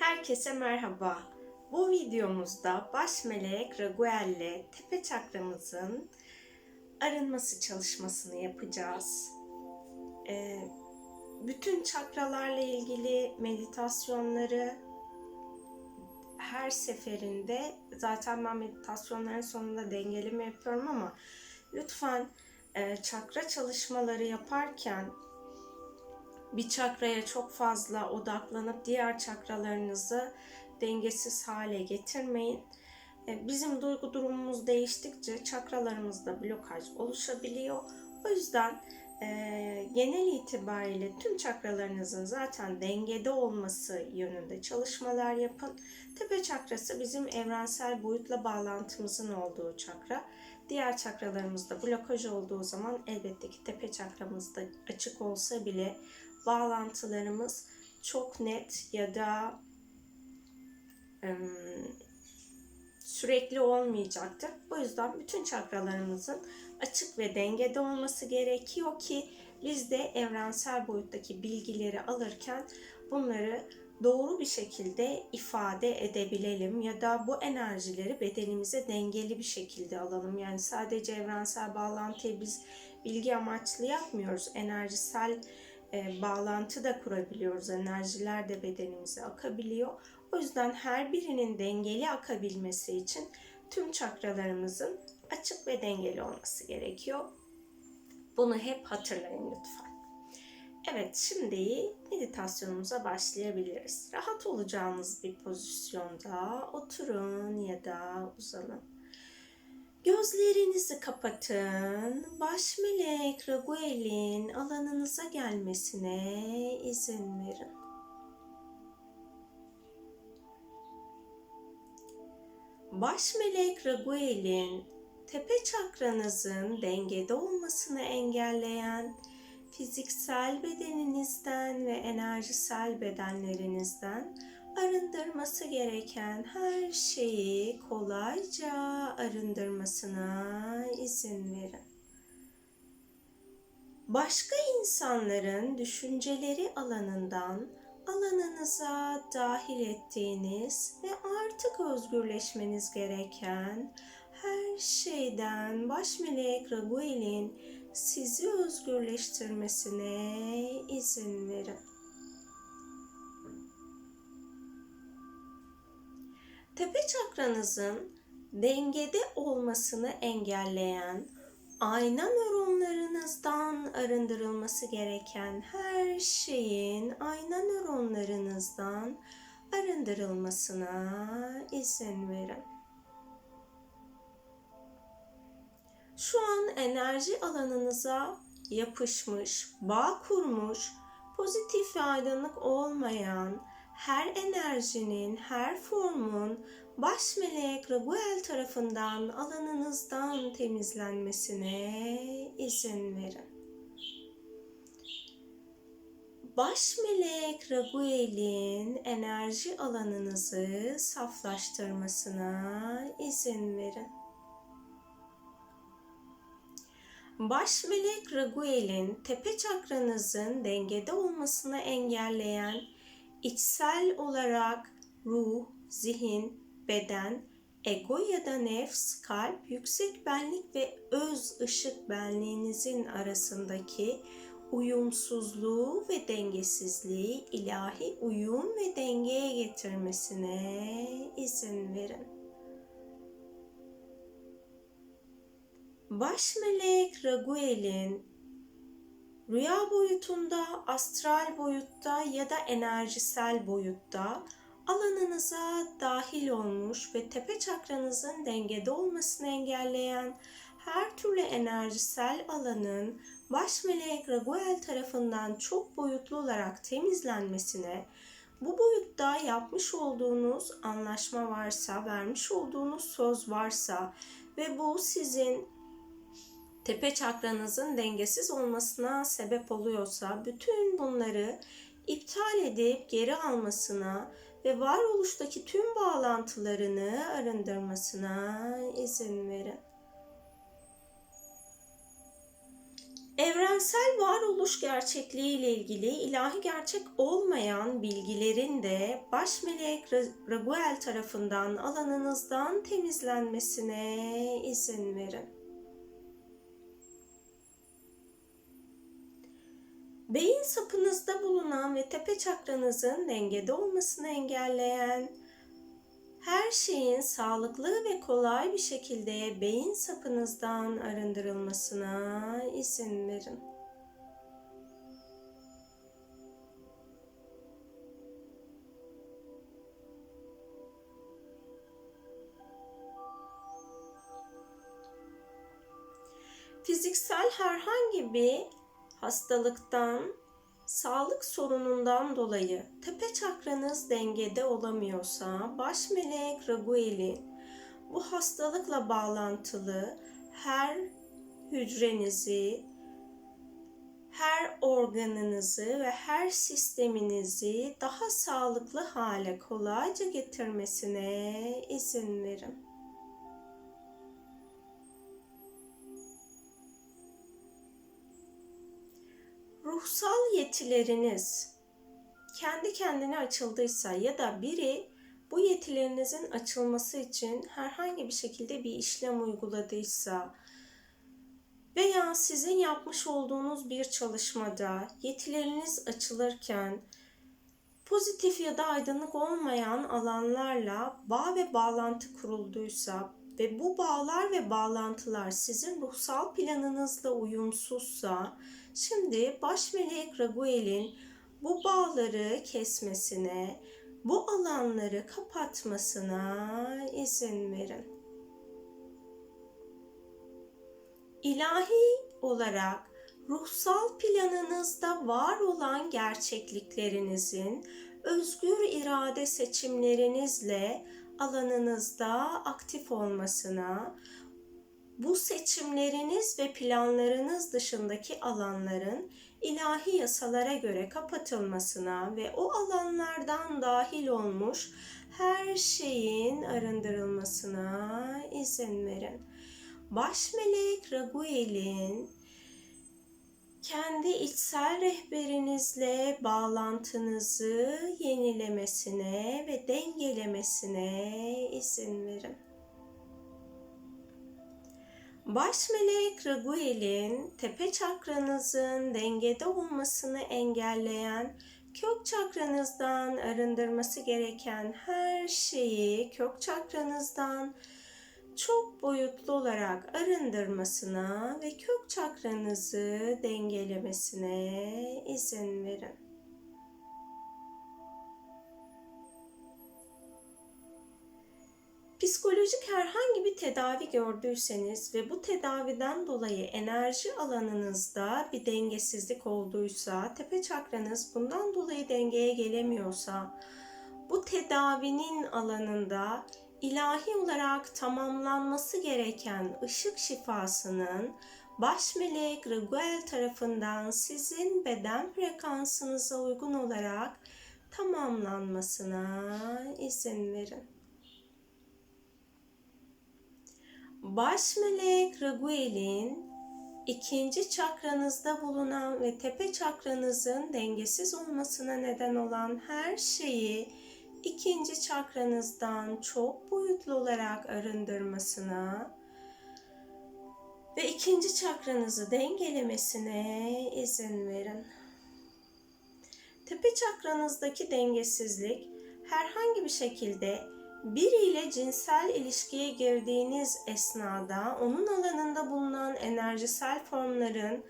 Herkese merhaba. Bu videomuzda baş melek Raguel'le tepe çakramızın arınması çalışmasını yapacağız. Ee, bütün çakralarla ilgili meditasyonları her seferinde zaten ben meditasyonların sonunda dengeleme yapıyorum ama lütfen e, çakra çalışmaları yaparken bir çakraya çok fazla odaklanıp diğer çakralarınızı dengesiz hale getirmeyin. E, Bizim duygu durumumuz değiştikçe çakralarımızda blokaj oluşabiliyor. O yüzden e, genel itibariyle tüm çakralarınızın zaten dengede olması yönünde çalışmalar yapın. Tepe çakrası bizim evrensel boyutla bağlantımızın olduğu çakra. Diğer çakralarımızda blokaj olduğu zaman elbette ki tepe çakramızda açık olsa bile bağlantılarımız çok net ya da sürekli olmayacaktır. Bu yüzden bütün çakralarımızın açık ve dengede olması gerekiyor ki biz de evrensel boyuttaki bilgileri alırken bunları doğru bir şekilde ifade edebilelim ya da bu enerjileri bedenimize dengeli bir şekilde alalım. Yani sadece evrensel bağlantıyı biz bilgi amaçlı yapmıyoruz. Enerjisel e, bağlantı da kurabiliyoruz. Enerjiler de bedenimize akabiliyor. O yüzden her birinin dengeli akabilmesi için tüm çakralarımızın açık ve dengeli olması gerekiyor. Bunu hep hatırlayın lütfen. Evet, şimdi meditasyonumuza başlayabiliriz. Rahat olacağınız bir pozisyonda oturun ya da uzanın. Gözlerinizi kapatın. Baş melek Raguel'in alanınıza gelmesine izin verin. Baş melek Raguel'in tepe çakranızın dengede olmasını engelleyen fiziksel bedeninizden ve enerjisel bedenlerinizden arındırması gereken her şeyi kolayca arındırmasına izin verin. Başka insanların düşünceleri alanından alanınıza dahil ettiğiniz ve artık özgürleşmeniz gereken her şeyden baş melek Raguel'in sizi özgürleştirmesine izin verin. Tepe çakranızın dengede olmasını engelleyen ayna nöronlarınızdan arındırılması gereken her şeyin ayna nöronlarınızdan arındırılmasına izin verin. Şu an enerji alanınıza yapışmış, bağ kurmuş, pozitif ve aydınlık olmayan her enerjinin, her formun baş melek Raguel tarafından alanınızdan temizlenmesine izin verin. Baş melek Raguel'in enerji alanınızı saflaştırmasına izin verin. Baş melek Raguel'in tepe çakranızın dengede olmasını engelleyen içsel olarak ruh, zihin, beden, ego ya da nefs, kalp, yüksek benlik ve öz ışık benliğinizin arasındaki uyumsuzluğu ve dengesizliği ilahi uyum ve dengeye getirmesine izin verin. Baş melek Raguel'in rüya boyutunda, astral boyutta ya da enerjisel boyutta alanınıza dahil olmuş ve tepe çakranızın dengede olmasını engelleyen her türlü enerjisel alanın baş melek Raguel tarafından çok boyutlu olarak temizlenmesine, bu boyutta yapmış olduğunuz anlaşma varsa, vermiş olduğunuz söz varsa ve bu sizin tepe çakranızın dengesiz olmasına sebep oluyorsa bütün bunları iptal edip geri almasına ve varoluştaki tüm bağlantılarını arındırmasına izin verin. Evrensel varoluş gerçekliği ile ilgili ilahi gerçek olmayan bilgilerin de baş melek Ra- Raguel tarafından alanınızdan temizlenmesine izin verin. Beyin sapınızda bulunan ve tepe çakranızın dengede olmasını engelleyen, her şeyin sağlıklı ve kolay bir şekilde beyin sapınızdan arındırılmasına izin verin. Fiziksel herhangi bir hastalıktan, sağlık sorunundan dolayı tepe çakranız dengede olamıyorsa baş melek Raguel'in bu hastalıkla bağlantılı her hücrenizi, her organınızı ve her sisteminizi daha sağlıklı hale kolayca getirmesine izin verin. Ruhsal yetileriniz kendi kendine açıldıysa ya da biri bu yetilerinizin açılması için herhangi bir şekilde bir işlem uyguladıysa veya sizin yapmış olduğunuz bir çalışmada yetileriniz açılırken pozitif ya da aydınlık olmayan alanlarla bağ ve bağlantı kurulduysa ve bu bağlar ve bağlantılar sizin ruhsal planınızla uyumsuzsa Şimdi baş melek Raguel'in bu bağları kesmesine, bu alanları kapatmasına izin verin. İlahi olarak ruhsal planınızda var olan gerçekliklerinizin özgür irade seçimlerinizle alanınızda aktif olmasına, bu seçimleriniz ve planlarınız dışındaki alanların ilahi yasalara göre kapatılmasına ve o alanlardan dahil olmuş her şeyin arındırılmasına izin verin. Baş melek Raguel'in kendi içsel rehberinizle bağlantınızı yenilemesine ve dengelemesine izin verin. Baş melek Raguel'in tepe çakranızın dengede olmasını engelleyen kök çakranızdan arındırması gereken her şeyi kök çakranızdan çok boyutlu olarak arındırmasına ve kök çakranızı dengelemesine izin verin. Psikolojik herhangi bir tedavi gördüyseniz ve bu tedaviden dolayı enerji alanınızda bir dengesizlik olduysa, tepe çakranız bundan dolayı dengeye gelemiyorsa, bu tedavinin alanında ilahi olarak tamamlanması gereken ışık şifasının baş melek Raguel tarafından sizin beden frekansınıza uygun olarak tamamlanmasına izin verin. Baş melek Raguel'in ikinci çakranızda bulunan ve tepe çakranızın dengesiz olmasına neden olan her şeyi ikinci çakranızdan çok boyutlu olarak arındırmasına ve ikinci çakranızı dengelemesine izin verin. Tepe çakranızdaki dengesizlik herhangi bir şekilde biriyle cinsel ilişkiye girdiğiniz esnada onun alanında bulunan enerjisel formların,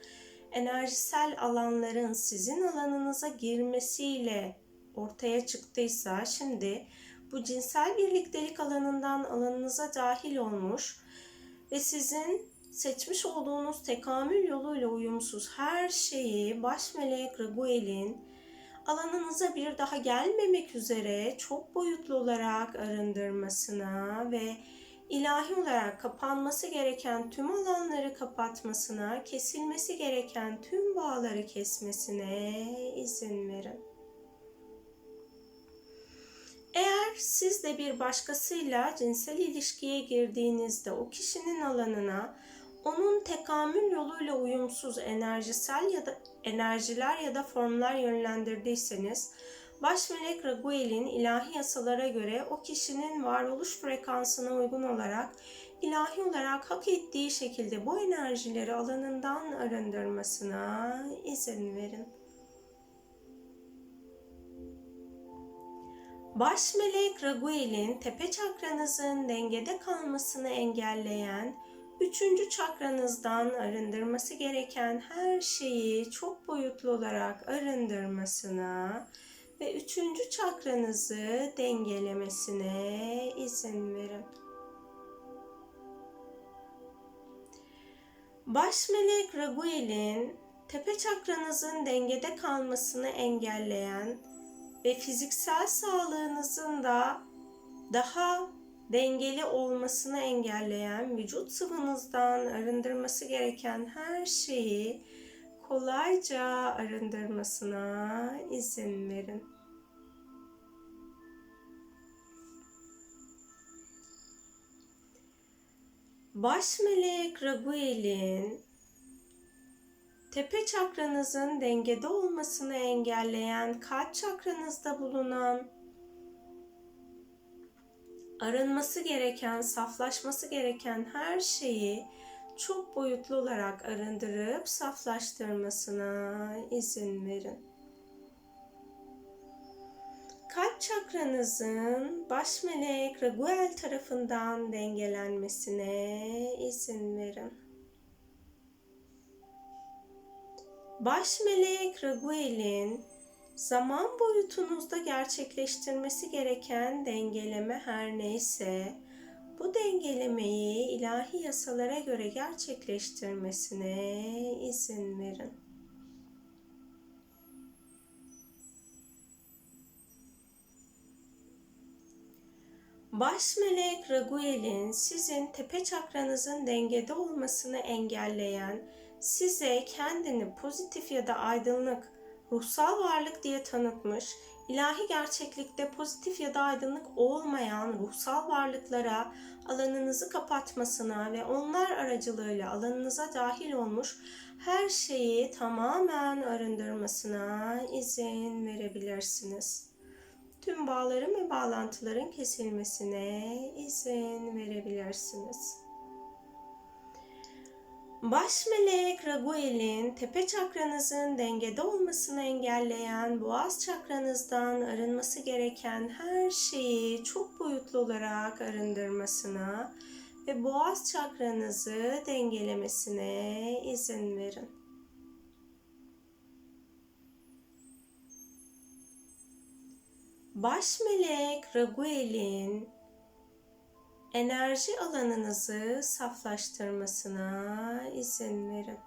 enerjisel alanların sizin alanınıza girmesiyle ortaya çıktıysa şimdi bu cinsel birliktelik alanından alanınıza dahil olmuş ve sizin seçmiş olduğunuz tekamül yoluyla uyumsuz her şeyi baş melek Raguel'in alanınıza bir daha gelmemek üzere çok boyutlu olarak arındırmasına ve ilahi olarak kapanması gereken tüm alanları kapatmasına, kesilmesi gereken tüm bağları kesmesine izin verin. Eğer siz de bir başkasıyla cinsel ilişkiye girdiğinizde o kişinin alanına onun tekamül yoluyla uyumsuz enerjisel ya da enerjiler ya da formlar yönlendirdiyseniz baş melek Raguel'in ilahi yasalara göre o kişinin varoluş frekansına uygun olarak ilahi olarak hak ettiği şekilde bu enerjileri alanından arındırmasına izin verin. Baş melek Raguel'in tepe çakranızın dengede kalmasını engelleyen, üçüncü çakranızdan arındırması gereken her şeyi çok boyutlu olarak arındırmasına ve üçüncü çakranızı dengelemesine izin verin. Baş melek Raguel'in tepe çakranızın dengede kalmasını engelleyen ve fiziksel sağlığınızın da daha dengeli olmasını engelleyen vücut sıvınızdan arındırması gereken her şeyi kolayca arındırmasına izin verin. Baş melek Raguel'in tepe çakranızın dengede olmasını engelleyen kalp çakranızda bulunan arınması gereken, saflaşması gereken her şeyi çok boyutlu olarak arındırıp saflaştırmasına izin verin. Kalp çakranızın baş melek Raguel tarafından dengelenmesine izin verin. Baş melek Raguel'in zaman boyutunuzda gerçekleştirmesi gereken dengeleme her neyse bu dengelemeyi ilahi yasalara göre gerçekleştirmesine izin verin. Baş melek Raguel'in sizin tepe çakranızın dengede olmasını engelleyen, size kendini pozitif ya da aydınlık, ruhsal varlık diye tanıtmış, ilahi gerçeklikte pozitif ya da aydınlık olmayan ruhsal varlıklara alanınızı kapatmasına ve onlar aracılığıyla alanınıza dahil olmuş her şeyi tamamen arındırmasına izin verebilirsiniz. Tüm bağların ve bağlantıların kesilmesine izin verebilirsiniz. Baş melek Raguel'in tepe çakranızın dengede olmasını engelleyen boğaz çakranızdan arınması gereken her şeyi çok boyutlu olarak arındırmasına ve boğaz çakranızı dengelemesine izin verin. Baş melek Raguel'in enerji alanınızı saflaştırmasına izin verin.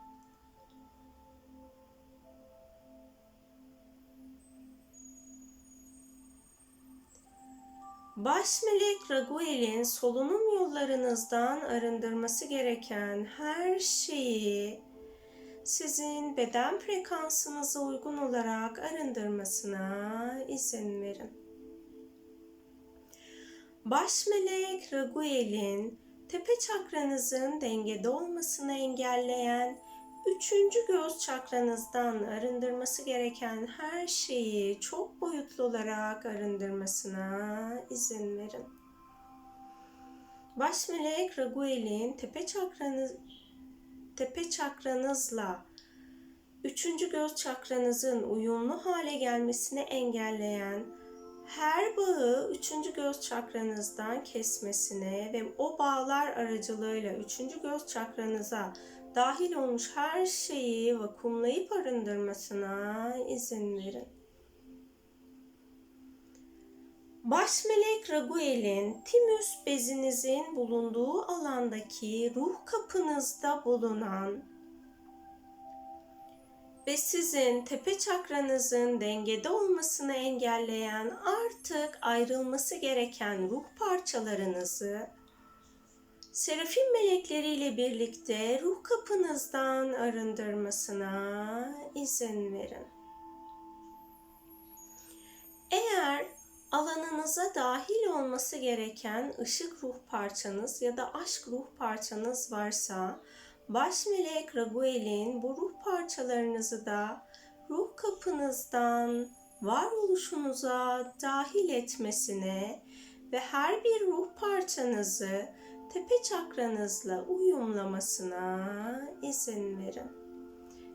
Baş melek Raguel'in solunum yollarınızdan arındırması gereken her şeyi sizin beden frekansınıza uygun olarak arındırmasına izin verin. Baş melek Raguel'in tepe çakranızın dengede olmasını engelleyen üçüncü göz çakranızdan arındırması gereken her şeyi çok boyutlu olarak arındırmasına izin verin. Baş melek Raguel'in tepe çakranız tepe çakranızla üçüncü göz çakranızın uyumlu hale gelmesini engelleyen her bağı üçüncü göz çakranızdan kesmesine ve o bağlar aracılığıyla üçüncü göz çakranıza dahil olmuş her şeyi vakumlayıp arındırmasına izin verin. Baş melek Raguel'in timüs bezinizin bulunduğu alandaki ruh kapınızda bulunan ve sizin tepe çakranızın dengede olmasını engelleyen artık ayrılması gereken ruh parçalarınızı serafim melekleriyle birlikte ruh kapınızdan arındırmasına izin verin. Eğer alanınıza dahil olması gereken ışık ruh parçanız ya da aşk ruh parçanız varsa Baş melek Raguel'in bu ruh parçalarınızı da ruh kapınızdan varoluşunuza dahil etmesine ve her bir ruh parçanızı tepe çakranızla uyumlamasına izin verin.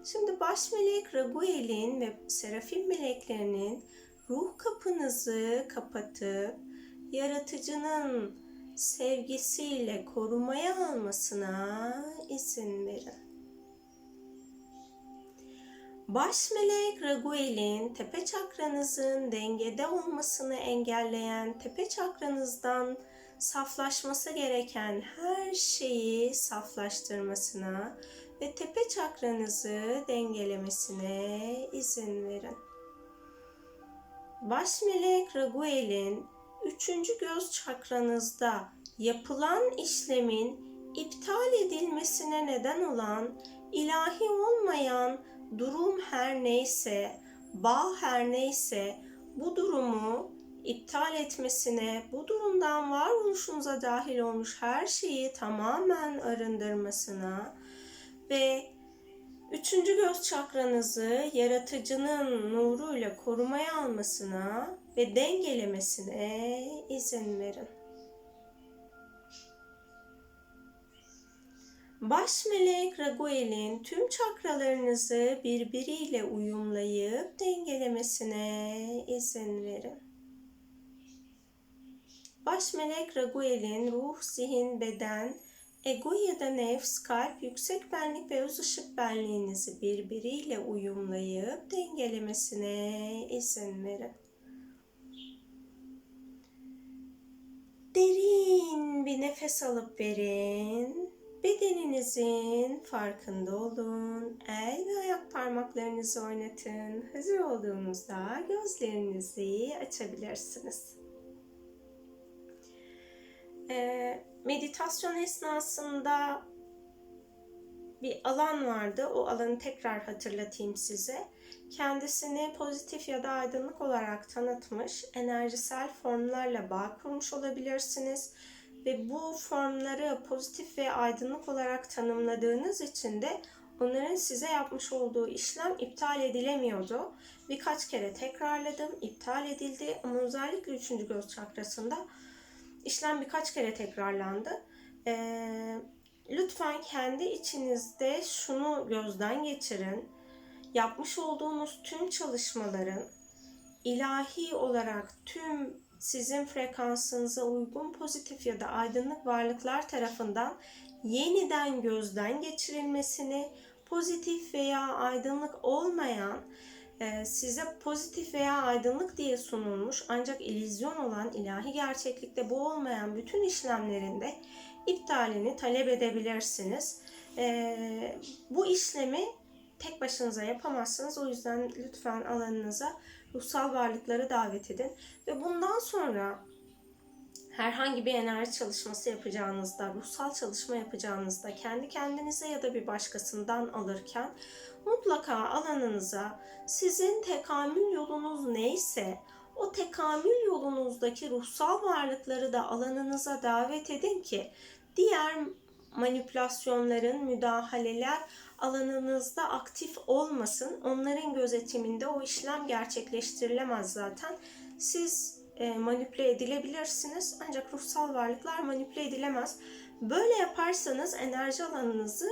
Şimdi baş melek Raguel'in ve serafim meleklerinin ruh kapınızı kapatıp yaratıcının sevgisiyle korumaya almasına izin verin. Baş melek Raguel'in tepe çakranızın dengede olmasını engelleyen tepe çakranızdan saflaşması gereken her şeyi saflaştırmasına ve tepe çakranızı dengelemesine izin verin. Baş melek Raguel'in üçüncü göz çakranızda yapılan işlemin iptal edilmesine neden olan ilahi olmayan durum her neyse, bağ her neyse bu durumu iptal etmesine, bu durumdan varoluşunuza dahil olmuş her şeyi tamamen arındırmasına ve üçüncü göz çakranızı yaratıcının nuruyla korumaya almasına ve dengelemesine izin verin. Baş melek Raguel'in tüm çakralarınızı birbiriyle uyumlayıp dengelemesine izin verin. Baş melek Raguel'in ruh, zihin, beden, ego ya da nefs, kalp, yüksek benlik ve öz ışık benliğinizi birbiriyle uyumlayıp dengelemesine izin verin. Derin bir nefes alıp verin. Bedeninizin farkında olun. El ve ayak parmaklarınızı oynatın. Hazır olduğunuzda gözlerinizi açabilirsiniz. Ee, meditasyon esnasında bir alan vardı. O alanı tekrar hatırlatayım size. Kendisini pozitif ya da aydınlık olarak tanıtmış enerjisel formlarla bağ kurmuş olabilirsiniz ve bu formları pozitif ve aydınlık olarak tanımladığınız için de onların size yapmış olduğu işlem iptal edilemiyordu. Birkaç kere tekrarladım, iptal edildi ama özellikle 3. göz çakrasında işlem birkaç kere tekrarlandı. Ee, lütfen kendi içinizde şunu gözden geçirin. Yapmış olduğunuz tüm çalışmaların ilahi olarak tüm sizin frekansınıza uygun pozitif ya da aydınlık varlıklar tarafından yeniden gözden geçirilmesini, pozitif veya aydınlık olmayan, size pozitif veya aydınlık diye sunulmuş ancak illüzyon olan ilahi gerçeklikte bu olmayan bütün işlemlerinde iptalini talep edebilirsiniz. E, bu işlemi tek başınıza yapamazsınız. O yüzden lütfen alanınıza ruhsal varlıkları davet edin. Ve bundan sonra herhangi bir enerji çalışması yapacağınızda, ruhsal çalışma yapacağınızda, kendi kendinize ya da bir başkasından alırken mutlaka alanınıza sizin tekamül yolunuz neyse o tekamül yolunuzdaki ruhsal varlıkları da alanınıza davet edin ki diğer manipülasyonların, müdahaleler alanınızda aktif olmasın. Onların gözetiminde o işlem gerçekleştirilemez zaten. Siz e, manipüle edilebilirsiniz ancak ruhsal varlıklar manipüle edilemez. Böyle yaparsanız enerji alanınızı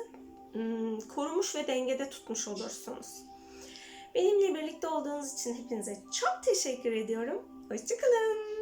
ım, korumuş ve dengede tutmuş olursunuz. Benimle birlikte olduğunuz için hepinize çok teşekkür ediyorum. Hoşçakalın.